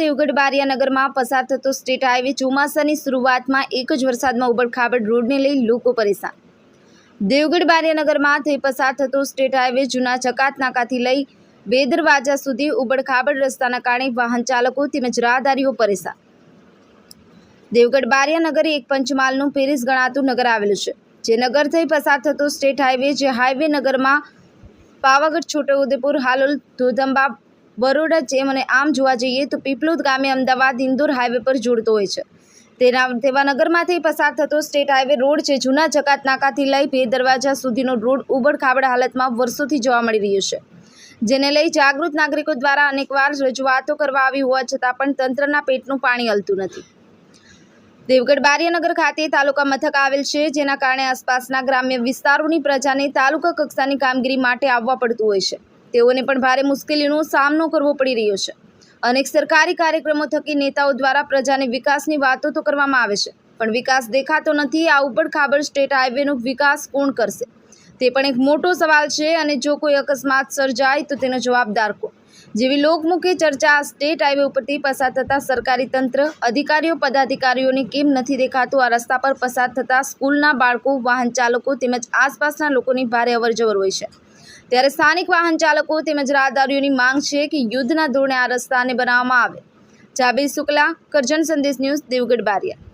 દેવગઢ બારિયાનગરમાં પસાર થતો state highway ચોમાસાની શરૂઆતમાં એક જ વરસાદમાં ઉબડખાબડ રોડને લઈ લોકો પરેશાન. દેવગઢ બારિયાનગરમાં થઈ પસાર થતો સ્ટેટ હાઈવે જૂના ચકાત નાકાથી લઈ બેદરવાજા સુધી ઉબડખાબડ રસ્તાના કારણે વાહન ચાલકો તેમજ રાહદારીઓ પરેશાન. દેવગઢ બારિયાનગર એક પંચમહાલનું પેરિસ ગણાતું નગર આવેલું છે, જે નગર થઈ પસાર થતો સ્ટેટ હાઈવે, જે હાઈવે નગરમાં પાવાગઢ, છોટાઉદેપુર, હાલોલ, ધોધંબા બરોડા જેમ અને આમ જોવા જઈએ તો પીપલોદ ગામે અમદાવાદ ઇન્દોર હાઈવે પર જોડતો હોય છે. તેના, તેવા નગરમાંથી પસાર થતો સ્ટેટ હાઈવે રોડ છે. જૂના જકાત નાકાથી લઈ બે દરવાજા સુધીનો રોડ ઉબડખાબડ હાલતમાં વર્ષોથી જોવા મળી રહ્યો છે. જેને લઈ જાગૃત નાગરિકો દ્વારા અનેકવાર રજૂઆતો કરવા આવી હોવા છતાં પણ તંત્રના પેટનું પાણી હલતું નથી. દેવગઢ બારિયાનગર ખાતે તાલુકા મથક આવેલ છે. જેના કારણે આસપાસના ગ્રામ્ય વિસ્તારોની પ્રજાને તાલુકા કક્ષાની કામગીરી માટે આવવા પડતું હોય છે. તેઓને પણ ભારે મુશ્કેલીનો સામનો કરવો પડી રહ્યો છે. અનેક સરકારી કાર્યક્રમો થકી નેતાઓ દ્વારા પ્રજાને વિકાસની વાતો તો કરવામાં આવે છે, પણ વિકાસ દેખાતો નથી. આ ખાબર સ્ટેટ હાઈવેનો વિકાસ કોણ કરશે? તે પણ એક મોટો સવાલ છે અને જો કોઈ અકસ્માત સર્જાય તો તેનો જવાબદાર કોણ? જેવી લોકમુખી ચર્ચા સ્ટેટ હાઈવે ઉપરથી પસાર થતા સરકારી તંત્ર, અધિકારીઓ, પદાધિકારીઓને કેમ નથી દેખાતું? આ રસ્તા પર પસાર થતા સ્કૂલના બાળકો વાહન ચાલકો તેમજ આસપાસના લોકોની ભારે અવરજવર હોય છે. ત્યારે સ્થાનિક વાહન ચાલકો તેમજ રાહદારીઓની માંગ છે કે યુદ્ધના ધોરણે આ રસ્તાને બનાવવામાં આવે. જાબીર શુક્લા, કરજણ સંદેશ ન્યૂઝ, દેવગઢ બારિયા.